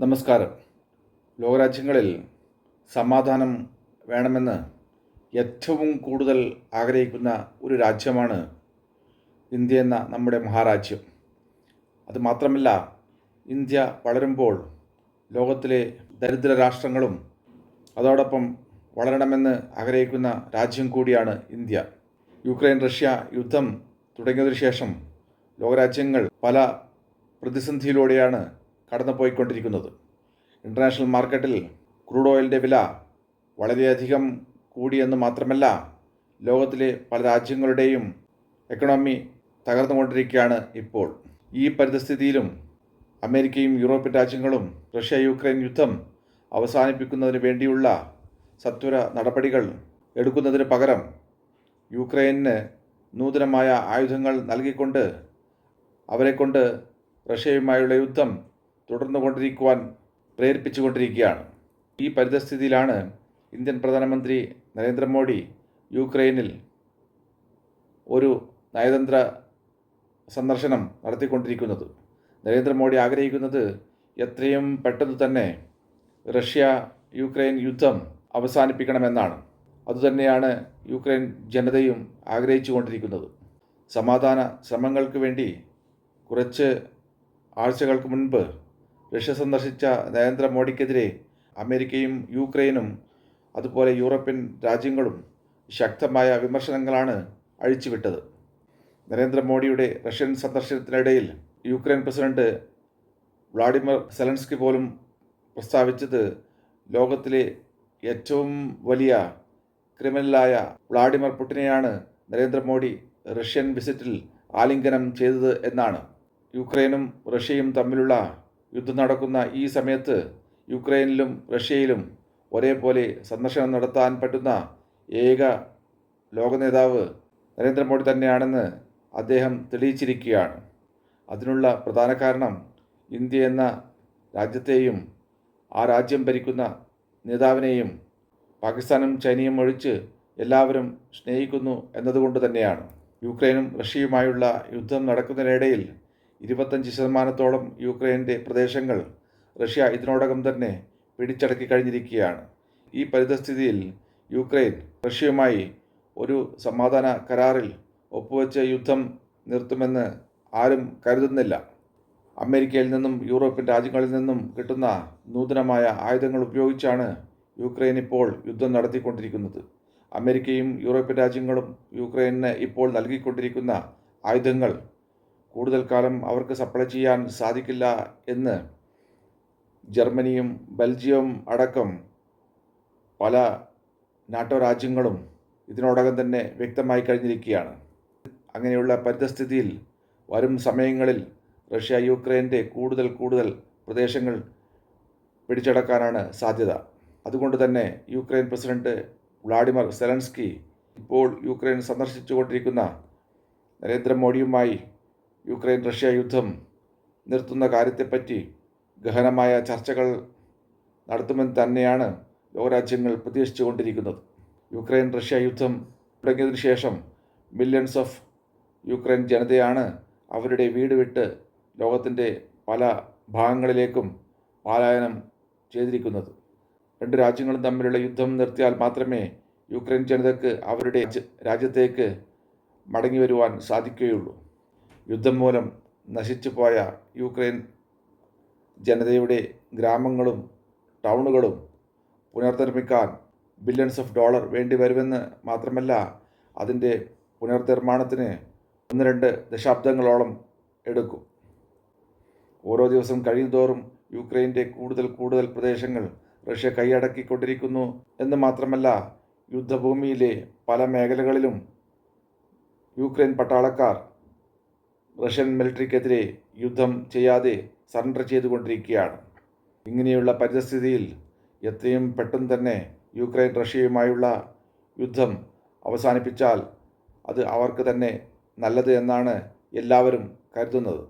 നമസ്കാരം. ലോകരാജ്യങ്ങളിൽ സമാധാനം വേണമെന്ന് ഏറ്റവും കൂടുതൽ ആഗ്രഹിക്കുന്ന ഒരു രാജ്യമാണ് ഇന്ത്യ എന്ന നമ്മുടെ മഹാരാജ്യം. അതുമാത്രമല്ല ഇന്ത്യ വളരുമ്പോൾ ലോകത്തിലെ ദരിദ്ര രാഷ്ട്രങ്ങളും അതോടൊപ്പം വളരണമെന്ന് ആഗ്രഹിക്കുന്ന രാജ്യം കൂടിയാണ് ഇന്ത്യ. യുക്രൈൻ റഷ്യ യുദ്ധം തുടങ്ങിയതിനു ശേഷം ലോകരാജ്യങ്ങൾ പല പ്രതിസന്ധിയിലൂടെയാണ് കടന്നുപോയിക്കൊണ്ടിരിക്കുന്നത്. ഇന്റർനാഷണൽ മാർക്കറ്റിൽ ക്രൂഡ് ഓയിലിന്റെ വില വളരെയധികം കൂടിയെന്ന് മാത്രമല്ല ലോകത്തിലെ പല രാജ്യങ്ങളുടെയും എക്കണോമി തകർന്നുകൊണ്ടിരിക്കുകയാണ് ഇപ്പോൾ. ഈ പരിതസ്ഥിതിയിലും അമേരിക്കയും യൂറോപ്യൻ രാജ്യങ്ങളും റഷ്യ യുക്രൈൻ യുദ്ധം അവസാനിപ്പിക്കുന്നതിന് വേണ്ടിയുള്ള സത്വര നടപടികൾ എടുക്കുന്നതിന് പകരം യുക്രൈനിന് നൂതനമായ ആയുധങ്ങൾ നൽകിക്കൊണ്ട് അവരെക്കൊണ്ട് റഷ്യയുമായുള്ള യുദ്ധം തുടർന്നുകൊണ്ടിരിക്കുവാൻ പ്രേരിപ്പിച്ചുകൊണ്ടിരിക്കുകയാണ് ഈ പരിതസ്ഥിതിയിലാണ് ഇന്ത്യൻ പ്രധാനമന്ത്രി നരേന്ദ്രമോദി യുക്രൈനിൽ ഒരു നയതന്ത്ര സന്ദർശനം നടത്തിക്കൊണ്ടിരിക്കുന്നത്. നരേന്ദ്രമോദി ആഗ്രഹിക്കുന്നത് എത്രയും പെട്ടെന്ന് തന്നെ റഷ്യ യുക്രൈൻ യുദ്ധം അവസാനിപ്പിക്കണമെന്നാണ്. അതുതന്നെയാണ് യുക്രൈൻ ജനതയും ആഗ്രഹിച്ചു കൊണ്ടിരിക്കുന്നത്. സമാധാന ശ്രമങ്ങൾക്ക് വേണ്ടി കുറച്ച് ആഴ്ചകൾക്ക് മുൻപ് റഷ്യ സന്ദർശിച്ച നരേന്ദ്രമോദിക്കെതിരെ അമേരിക്കയും യുക്രൈനും അതുപോലെ യൂറോപ്യൻ രാജ്യങ്ങളും ശക്തമായ വിമർശനങ്ങളാണ് അഴിച്ചുവിട്ടത്. നരേന്ദ്രമോദിയുടെ റഷ്യൻ സന്ദർശനത്തിനിടയിൽ യുക്രൈൻ പ്രസിഡന്റ് വ്ളാഡിമിർ സെലൻസ്കി പോലും പ്രസ്താവിച്ചത് ലോകത്തിലെ ഏറ്റവും വലിയ ക്രിമിനലായ വ്ളാഡിമിർ പുടിനെയാണ് നരേന്ദ്രമോദി റഷ്യൻ വിസിറ്റിൽ ആലിംഗനം ചെയ്തത് എന്നാണ്. യുക്രൈനും റഷ്യയും തമ്മിലുള്ള യുദ്ധം നടക്കുന്ന ഈ സമയത്ത് യുക്രൈനിലും റഷ്യയിലും ഒരേപോലെ സന്ദർശനം നടത്താൻ പറ്റുന്ന ഏക ലോക നേതാവ് നരേന്ദ്രമോദി തന്നെയാണെന്ന് അദ്ദേഹം തെളിയിച്ചിരിക്കുകയാണ്. അതിനുള്ള പ്രധാന കാരണം ഇന്ത്യ എന്ന രാജ്യത്തെയും ആ രാജ്യം ഭരിക്കുന്ന നേതാവിനെയും പാകിസ്ഥാനും ചൈനയും ഒഴിച്ച് എല്ലാവരും സ്നേഹിക്കുന്നു എന്നതുകൊണ്ട് തന്നെയാണ്. യുക്രൈനും റഷ്യയുമായുള്ള യുദ്ധം നടക്കുന്നതിനിടയിൽ ഇരുപത്തഞ്ച് ശതമാനത്തോളം യുക്രൈന്റെ പ്രദേശങ്ങൾ റഷ്യ ഇതിനോടകം തന്നെ പിടിച്ചടക്കി കഴിഞ്ഞിരിക്കുകയാണ്. ഈ പരിതസ്ഥിതിയിൽ യുക്രൈൻ റഷ്യയുമായി ഒരു സമാധാന കരാറിൽ ഒപ്പുവെച്ച് യുദ്ധം നിർത്തുമെന്ന് ആരും കരുതുന്നില്ല. അമേരിക്കയിൽ നിന്നും യൂറോപ്യൻ രാജ്യങ്ങളിൽ നിന്നും കിട്ടുന്ന നൂതനമായ ആയുധങ്ങൾ ഉപയോഗിച്ചാണ് യുക്രൈൻ ഇപ്പോൾ യുദ്ധം നടത്തിക്കൊണ്ടിരിക്കുന്നത്. അമേരിക്കയും യൂറോപ്യൻ രാജ്യങ്ങളും യുക്രൈനിന് ഇപ്പോൾ നൽകിക്കൊണ്ടിരിക്കുന്ന ആയുധങ്ങൾ കൂടുതൽ കാലം അവർക്ക് സപ്ലൈ ചെയ്യാൻ സാധിക്കില്ല എന്ന് ജർമ്മനിയും ബെൽജിയവും അടക്കം പല നാട്ടോ രാജ്യങ്ങളും ഇതിനോടകം തന്നെ വ്യക്തമായി കഴിഞ്ഞിരിക്കുകയാണ്. അങ്ങനെയുള്ള പരിതസ്ഥിതിയിൽ വരും സമയങ്ങളിൽ റഷ്യ യുക്രൈന്റെ കൂടുതൽ കൂടുതൽ പ്രദേശങ്ങൾ പിടിച്ചടക്കാനാണ് സാധ്യത. അതുകൊണ്ട് തന്നെ യുക്രൈൻ പ്രസിഡന്റ് വ്ളാഡിമർ സെലൻസ്കി ഇപ്പോൾ യുക്രൈൻ സന്ദർശിച്ചുകൊണ്ടിരിക്കുന്ന നരേന്ദ്രമോദിയുമായി യുക്രൈൻ റഷ്യ യുദ്ധം നിർത്തുന്ന കാര്യത്തെപ്പറ്റി ഗഹനമായ ചർച്ചകൾ നടത്തുമെന്ന് തന്നെയാണ് ലോകരാജ്യങ്ങൾ പ്രതീക്ഷിച്ചുകൊണ്ടിരിക്കുന്നത്. യുക്രൈൻ റഷ്യ യുദ്ധം തുടങ്ങിയതിനു ശേഷം മില്യൺസ് ഓഫ് യുക്രൈൻ ജനതയാണ് അവരുടെ വീട് വിട്ട് ലോകത്തിന്റെ പല ഭാഗങ്ങളിലേക്കും പലായനം ചെയ്തിരിക്കുന്നത്. രണ്ട് രാജ്യങ്ങളും തമ്മിലുള്ള യുദ്ധം നിർത്തിയാൽ മാത്രമേ യുക്രൈൻ ജനതയ്ക്ക് അവരുടെ രാജ്യത്തേക്ക് മടങ്ങി വരുവാൻ സാധിക്കുകയുള്ളൂ. യുദ്ധം മൂലം നശിച്ചു പോയ യുക്രൈൻ ജനതയുടെ ഗ്രാമങ്ങളും ടൗണുകളും പുനർനിർമ്മിക്കാൻ ബില്യൺസ് ഓഫ് ഡോളർ വേണ്ടി വരുമെന്ന് മാത്രമല്ല അതിന്റെ പുനർനിർമ്മാണത്തിന് ഒന്ന് രണ്ട് ദശാബ്ദങ്ങളോളം എടുക്കും. ഓരോ ദിവസം കഴിയുന്തോറും യുക്രൈന്റെ കൂടുതൽ കൂടുതൽ പ്രദേശങ്ങൾ റഷ്യ കൈയടക്കിക്കൊണ്ടിരിക്കുന്നു എന്ന് മാത്രമല്ല യുദ്ധഭൂമിയിലെ പല മേഖലകളിലും യുക്രൈൻ പട്ടാളക്കാർ റഷ്യൻ മിലിറ്ററിക്കെതിരെ യുദ്ധം ചെയ്യാതെ സറണ്ടർ ചെയ്തുകൊണ്ടിരിക്കുകയാണ്. ഇങ്ങനെയുള്ള പരിതസ്ഥിതിയിൽ എത്രയും പെട്ടെന്ന് തന്നെ യുക്രൈൻ റഷ്യയുമായുള്ള യുദ്ധം അവസാനിപ്പിച്ചാൽ അത് അവർക്ക് തന്നെ നല്ലത് എന്നാണ് എല്ലാവരും കരുതുന്നത്.